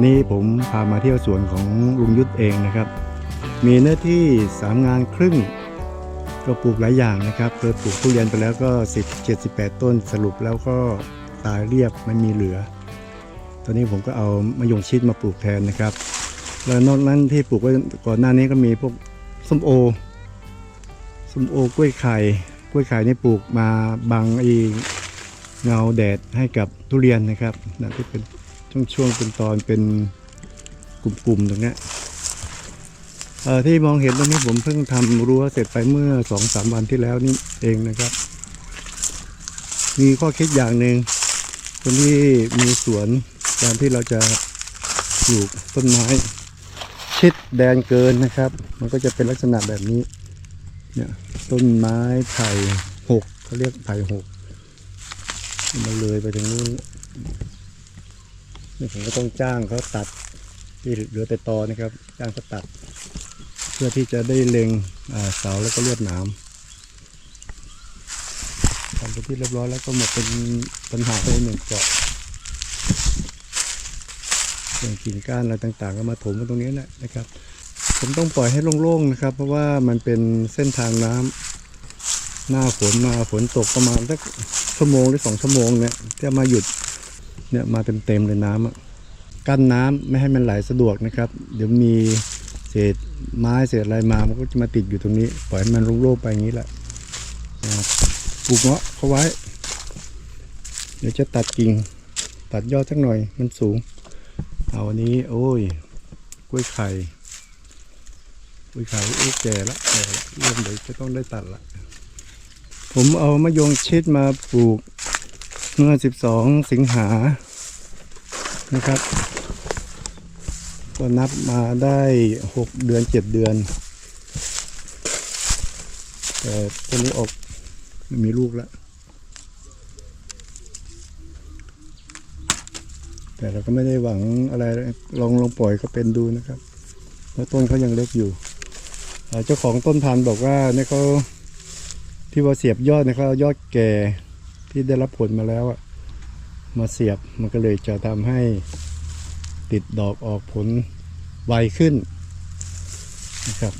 วันนี้ผมพามาเที่ยวสวนของลุงยุทธเองนะครับ มีเนื้อที่สามงานครึ่ง ก็ปลูกหลายอย่างนะครับเคยปลูกทุเรียนไปแล้วก็ 10 78 ต้นสรุปแล้วก็ตายเรียบไม่มีเหลือ ตอนนี้ผมก็เอามะยงชิดมาปลูกแทนนะครับ แล้วนอกนั้นที่ปลูกไว้ก่อนหน้านี้ก็มีพวกส้มโอส้มโอกล้วยไข่กล้วยไข่นี่ปลูกมาบังอีเงาแดดให้กับทุเรียนนะครับนะที่เป็น ช่วงๆเป็นตอนเป็นกลุ่มๆตรงเนี้ยเอ่อที่มองเห็นตรงนี้ผมเพิ่งทำรั้วเสร็จไปเมื่อสองสามวันที่แล้วนี่เองนะครับ มีข้อคิดอย่างหนึ่งคนที่มีสวนการที่เราจะปลูกต้นไม้ ชิดแดนเกินนะครับ มันก็จะเป็นลักษณะแบบนี้ เนี่ยต้นไม้ไผ่หกเขาเรียกไผ่หกมาเลยไปถึงนู้น นี่ผมก็ต้องจ้างเขาตัดที่เหลือแต่ตอนะครับ จ้างเขาตัด เพื่อที่จะได้เล็งเสาแล้วก็เลวดหนามทำไปที่เรียบร้อยแล้วก็หมดเป็นปัญหาไปหนึ่งเจาะอย่างกิ่งก้านอะไรต่างๆ ก็มาถมไว้ตรงนี้แหละนะครับ ผมต้องปล่อยให้โล่งๆนะครับ เพราะว่ามันเป็นเส้นทางน้ำหน้าฝนมาฝนตกประมาณสักชั่วโมงหรือสองชั่วโมงเนี่ยจะมาหยุด เนี่ยมาเต็มๆเลยน้ำอะกั้นน้ำไม่ให้มันไหลสะดวกนะครับ เดี๋ยวมีเศษไม้เศษอะไรมามันก็จะมาติดอยู่ตรงนี้ ปล่อยให้มันโล่งๆไปอย่างนี้แหละนะปลูกเงาะเขาไว้ เดี๋ยวจะตัดกิ่ง ตัดยอดสักหน่อยมันสูง เอาอันนี้ โอ้ยกล้วยไข่อุ้ยขายอุ้ยแก่ละแก่ละเริ่มเดี๋ยวจะต้องได้ตัดละผมเอามะยงชิดมาปลูก เมื่อ 12 สิงหานะครับก็นับมาได้ 6 เดือน 7 เดือน แต่ต้นนี้ออกมีลูกแล้ว แต่เราก็ไม่ได้หวังอะไร ลองลองปล่อยก็เป็นดูนะครับแล้วต้นเขายังเล็กอยู่ เจ้าของต้นพันธุ์บอกว่าเนี่ยเขาที่ว่าเสียบยอดเนี่ยเขายอดแก่ ที่ได้รับผลมาแล้วอะมาเสียบมันก็เลยจะทำให้ติดดอกออกผลไวขึ้นนะครับ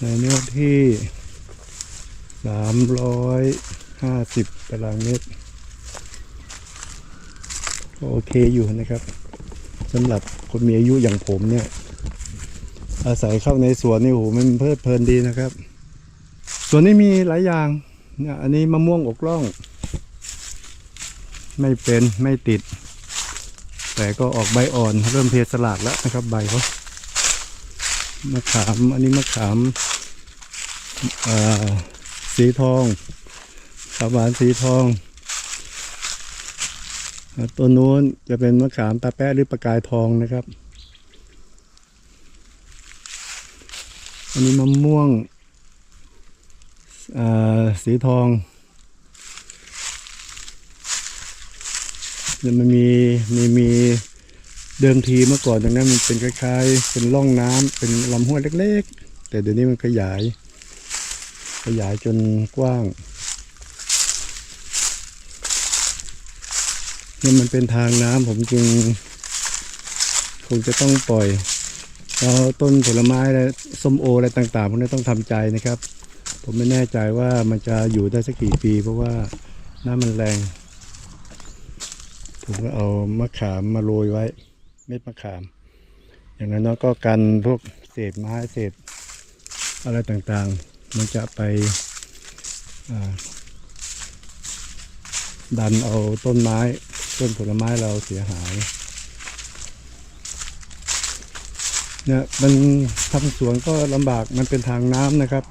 ในเนื้อที่สามร้อยห้าสิบตารางเมตรโอเคอยู่นะครับสำหรับคนมีอายุอย่างผมเนี่ย อาศัยเข้าในสวนนี่โอ้โหมันเพลิดเพลินดีนะครับ สวนนี้มีหลายอย่างเนี่ยอันนี้มะม่วงอกล่อง ไม่เป็นไม่ติด แต่ก็ออกใบอ่อนเริ่มเทสลากแล้วนะครับ ใบเขามะขามอันนี้มะขามสีทองขามหวานสีทองตัวนู้นจะเป็นมะขามตาแปะหรือประกายทองนะครับ อันนี้มะม่วงสีทองเนี่ยมันมีมีมีเดิมทีเมื่อก่อนตรงนั้นมันเป็นคล้ายๆ เป็นร่องน้ำเป็นลำห้วยเล็กๆ แต่เดี๋ยวนี้มันขยาย ขยายจนกว้างนี่มันเป็นทางน้ำผมจึง คงจะต้องปล่อย แล้วต้นผลไม้และส้มโออะไรต่างๆพวกนี้ต้องทำใจนะครับ ผมไม่แน่ใจว่ามันจะอยู่ได้สักกี่ปี เพราะว่าน้ำมันแรง ผมก็เอามะขามมาโรยไว้ เม็ดมะขาม อย่างนั้นก็กันพวกเศษไม้เศษอะไรต่างๆ มันจะไปดันเอาต้นไม้ ต้นผลไม้เราเสียหาย เนี่ยมันทำสวนก็ลำบากมันเป็นทางน้ำนะครับ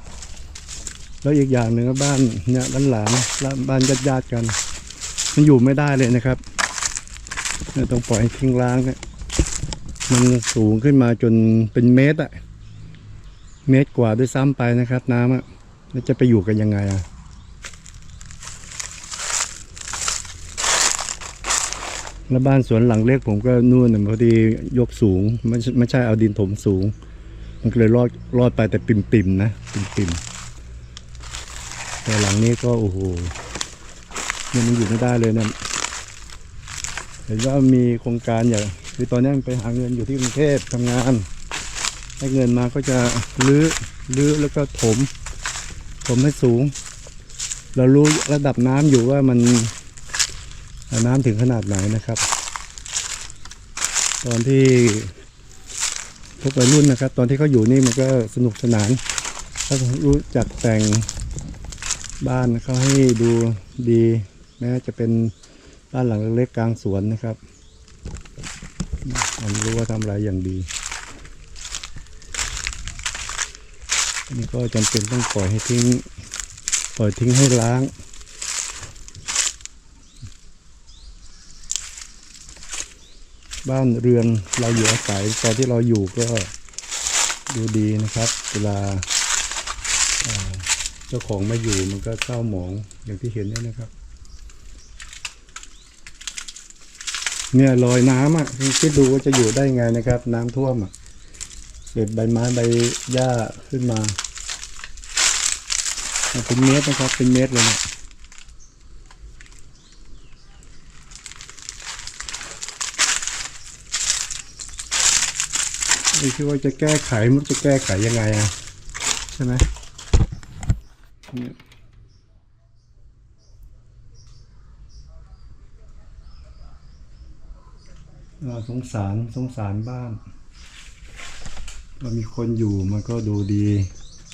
แล้วอีกอย่างหนึ่งบ้านเนี่ยด้านหลังลบ้านญาติๆกัน มันอยู่ไม่ได้เลยนะครับเนี่ยต้องปล่อยให้ทิ้งร้างเนี่ยมันสูงขึ้นมาจนเป็นเมตรอะเมตรกว่าด้วยซ้ำไปนะครับ น้ำอะแล้วจะไปอยู่กันยังไงอะ แล้วบ้านสวนหลังเล็กผมก็นู่นน่ะพอดียกสูงไม่ไม่ใช่เอาดินถมสูง มันก็เลยรอดรอดไปแต่ปิ่มปิมๆนะปิ่มปิมๆแต่หลังนี้ก็โอ้โหเนี่ยมันอยู่ไม่ได้เลยเนี่ยเห็นว่ามีโครงการอย่างคือตอนนี้ไปหาเงินอยู่ที่กรุงเทพทำงานได้เงินมาก็จะรื้อรื้อแล้วก็ถม ถมให้สูง เรารู้ระดับน้ำอยู่ว่ามัน น้ำถึงขนาดไหนนะครับ ตอนที่พวกวัยรุ่นนะครับ ตอนที่เขาอยู่นี่มันก็สนุกสนานเขารู้จักแต่งบ้านเขาให้ดูดีแม้จะเป็นบ้านหลังเล็กๆกลางสวนนะครับผมรู้ว่าทำอะไรอย่างดีอันนี้ก็จำเป็นต้องปล่อยให้ทิ้ง ปล่อยทิ้งให้ล้าง บ้านเรือนเราอยู่อาศัยตอนที่เราอยู่ก็ดูดีนะครับ เวลาเจ้าของไม่อยู่มันก็เศร้าหมองอย่างที่เห็นนี่นะครับ เนี่ยรอยน้ำอะคิดดูว่าจะอยู่ได้ไงนะครับ น้ำท่วมอะเศษใบไม้ใบหญ้าขึ้นมา เป็นเมตรนะครับ เป็นเมตรเลยเนี่ย ไม่คิดว่าจะแก้ไขมันจะแก้ไขยังไงอะใช่ไหมเนี่ยอ่าสงสารสงสารบ้านเรามีคนอยู่มันก็ดูดี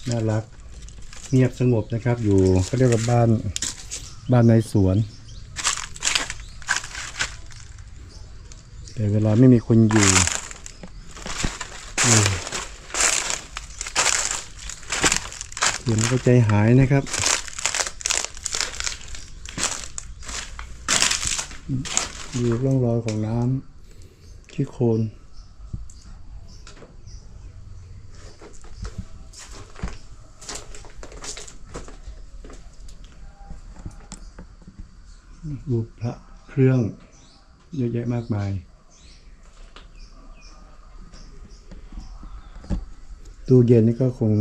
น่ารัก เงียบสงบนะครับ อยู่เขาเรียกว่าบ้านบ้านในสวน แต่เวลาไม่มีคนอยู่เออ เดี๋ยวมันก็ใจหายนะครับอยู่ร่องรอยของน้ำที่โคลนรูปพระเครื่องเยอะแยะมากมาย ตู้เย็นนี่ก็คง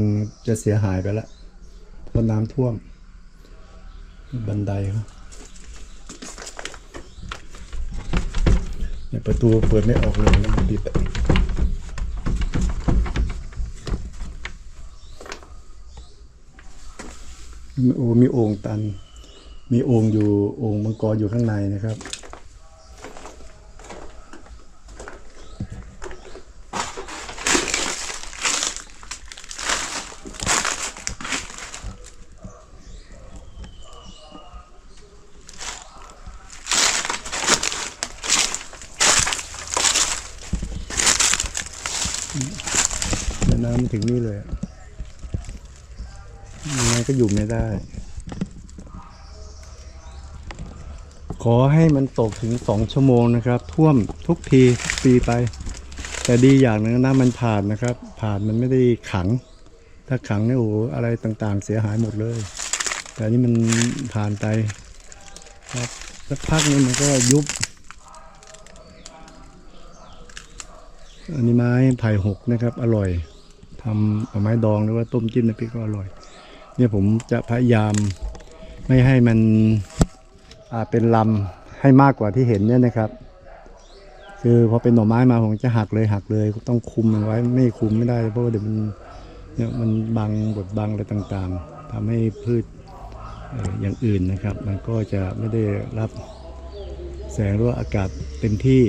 จะเสียหายไปแล้ว เพราะน้ำท่วม บันไดเขาเนี่ยประตูเปิดไม่ออกเลยนะมันปิดโอ้มีโอ่งตัน มีโอ่งอยู่โอ่งมังกรอยู่ข้างในนะครับ น้ำถึงนี่เลยยังไงก็อยู่ไม่ได้ ขอให้มันตกถึงสองชั่วโมงนะครับ ท่วมทุกทีทุกปีไป แต่ดีอย่างหนึงนะมันผ่านนะครับ ผ่านมันไม่ได้ขัง ถ้าขังเนี่ยโอ้โหอะไรต่างๆ เสียหายหมดเลย แต่นนี่มันผ่านไปครับสักพักนึงมันก็ยุบอันนี้ไม้ไผ่หกนะครับ อร่อย ทำเอาไม้ดองหรือว่าต้มจิ้มน้ำพริกก็อร่อย เนี่ยผมจะพยายามไม่ให้มันอ่าเป็นลำให้มากกว่าที่เห็นเนี่ยนะครับ คือพอเป็นหน่อไม้มาผมจะหักเลยหักเลยต้องคุมมันไว้ไม่คุมไม่ได้ เพราะว่าเดี๋ยวมันเนี่ยมันบังบดบังอะไรต่างๆทำให้พืชเอ่ออย่างอื่นนะครับ มันก็จะไม่ได้รับแสงหรือว่าอากาศเต็มที่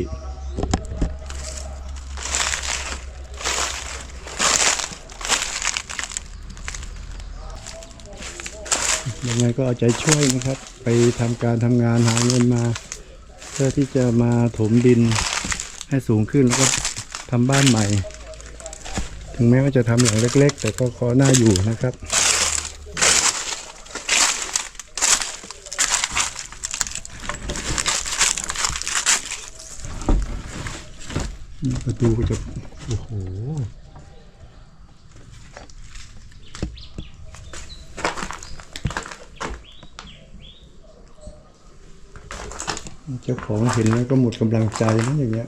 ยังไงก็เอาใจช่วยนะครับ ไปทำการทำงานหาเงินมา เพื่อที่จะมาถมดินให้สูงขึ้นแล้วก็ทำบ้านใหม่ ถึงแม้ว่าจะทำหลังเล็ก ๆ แต่ก็ขอหน้าอยู่นะครับประตูก็จะโอ้โห เจ้าของเห็นแล้วก็หมดกำลังใจนะอย่างเงี้ย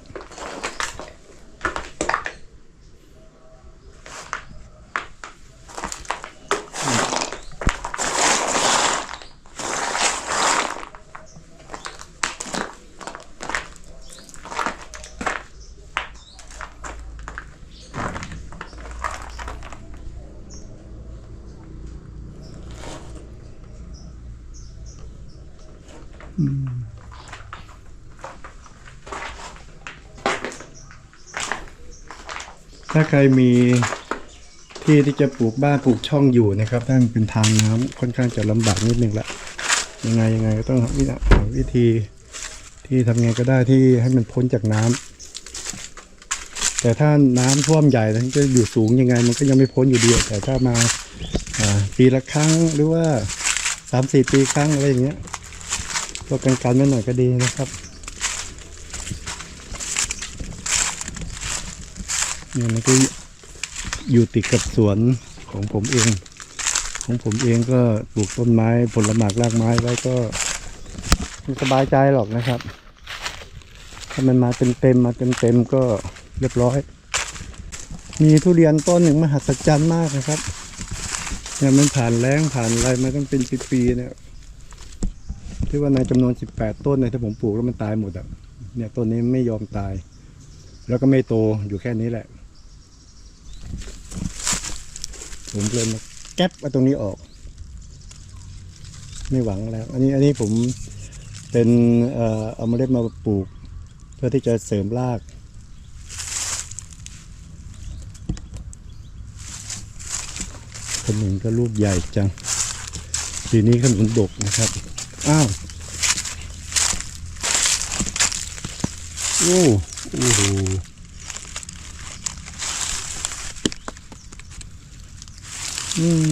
ถ้าใครมีที่ที่จะปลูกบ้านปลูกช่องอยู่นะครับถ้ามันเป็นทางน้ำค่อนข้างจะลำบากนิดนึงละยังไงยังไงก็ต้องหาวิธีวิธีที่ทำไงก็ได้ที่ให้มันพ้นจากน้ำแต่ถ้าน้ำท่วมใหญ่นั้นจะอยู่สูงยังไง มันก็ยังไม่พ้นอยู่ดีแต่ถ้ามาอ่าปีละครั้งหรือว่าสามสี่ปีครั้งอะไรอย่างเงี้ยก็กันกันไว้หน่อยก็ดีนะครับ เนี่ยมันก็อยู่ติดกับสวนของผมเอง ของผมเองก็ปลูกต้นไม้ผลหมากรากไม้ไว้ก็ไม่สบายใจหรอกนะครับ ถ้ามันมาเต็มเต็มมาเต็มเต็มก็เรียบร้อย มีทุเรียนต้นหนึ่งมหัศจรรย์มากนะครับเนี่ยมันผ่านแล้งผ่านอะไรมาตั้งเป็นปีๆเนี่ยที่ว่าในจำนวน18ต้นเนี่ยที่ผมปลูกแล้วมันตายหมดอะเนี่ยต้นนี้ไม่ยอมตาย แล้วก็ไม่โตอยู่แค่นี้แหละ ผมเลยมาแก๊ปเอาตรงนี้ออก ไม่หวังแล้ว อันนี้อันนี้ผมเป็นเอ่อเอาเมล็ดมาปลูก เพื่อที่จะเสริมรากขนุนก็ลูกใหญ่จังทีนี้ขนุนดกนะครับ อ้าวโอ้โห อืม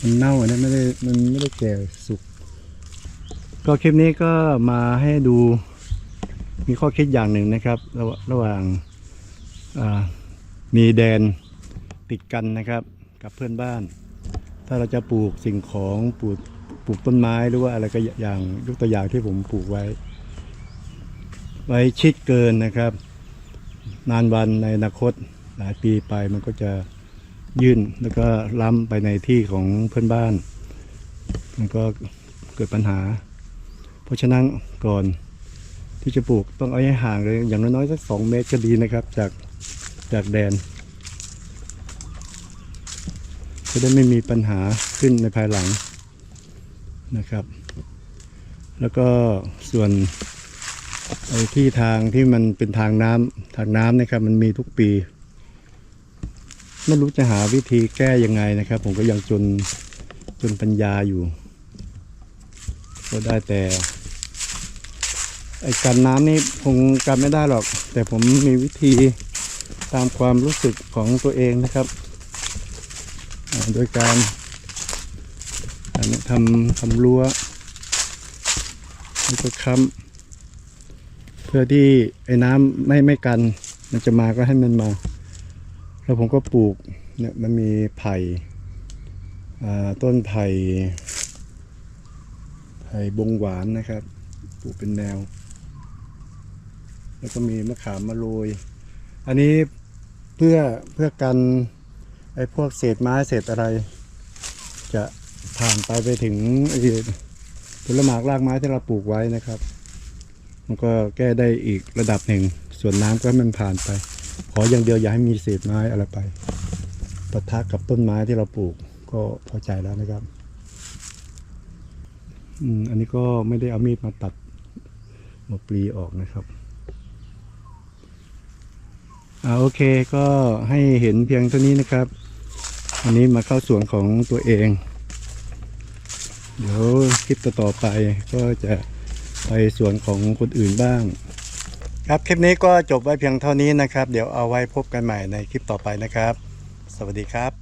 มันเน่าอันนี้ไม่ได้มันไม่ได้แก่สุก ก็คลิปนี้ก็มาให้ดูมีข้อคิดอย่างหนึ่งนะครับ ระหว่างระหว่างามีแดนติดกันนะครับ กับเพื่อนบ้าน ถ้าเราจะปลูกสิ่งของปลูกปลูกต้นไม้หรือว่าอะไรก็อย่างยกตัวอย่างที่ผมปลูกไว้ ไว้ชิดเกินนะครับ นานวันในอนาคตหลายปีไปมันก็จะ ยื่นแล้วก็ล้ำไปในที่ของเพื่อนบ้าน มันก็เกิดปัญหา เพราะฉะนั้นก่อนที่จะปลูกต้องเอาให้ห่างเลยอย่างน้อยๆสักสองเมตรก็ดีนะครับ จากจากแดนจะได้ไม่มีปัญหาขึ้นในภายหลังนะครับ แล้วก็ส่วนไอ้ที่ทางที่มันเป็นทางน้ำทางน้ำนะครับ มันมีทุกปี ไม่รู้จะหาวิธีแก้ยังไงนะครับ ผมก็ยังจนจนปัญญาอยู่ ก็ได้แต่ ไอ้กันน้ำนี่คงกันไม่ได้หรอก แต่ผมมีวิธีตามความรู้สึกของตัวเองนะครับ โดยการทำทำรั้วแล้วก็ค้ำเพื่อที่ไอ้น้ำไม่ไม่กัน มันจะมาก็ให้มันมา แล้วผมก็ปลูกเนี่ยมันมีไผ่ต้นไผ่ไผ่บงหวานนะครับ ปลูกเป็นแนว แล้วก็มีมะขามมาโรย อันนี้เพื่อเพื่อกันไอ้พวกเศษไม้เศษอะไร จะผ่านไปไปถึงผลหมากรากไม้ที่เราปลูกไว้นะครับ มันก็แก้ได้อีกระดับหนึ่ง ส่วนน้ำก็มันผ่านไป ขออย่างเดียวอย่าให้มีเศษไม้อะไรไปปะทะกับต้นไม้ที่เราปลูก ก็พอใจแล้วนะครับอืมอันนี้ก็ไม่ได้เอามีดมาตัดหัวปลีออกนะครับอ่าโอเคก็ให้เห็นเพียงเท่านี้นะครับ อันนี้มาเข้าส่วนของตัวเอง เดี๋ยวคลิปต่อๆไปก็จะไปส่วนของคนอื่นบ้าง ครับคลิปนี้ก็จบไว้เพียงเท่านี้นะครับ เดี๋ยวเอาไว้พบกันใหม่ในคลิปต่อไปนะครับ สวัสดีครับ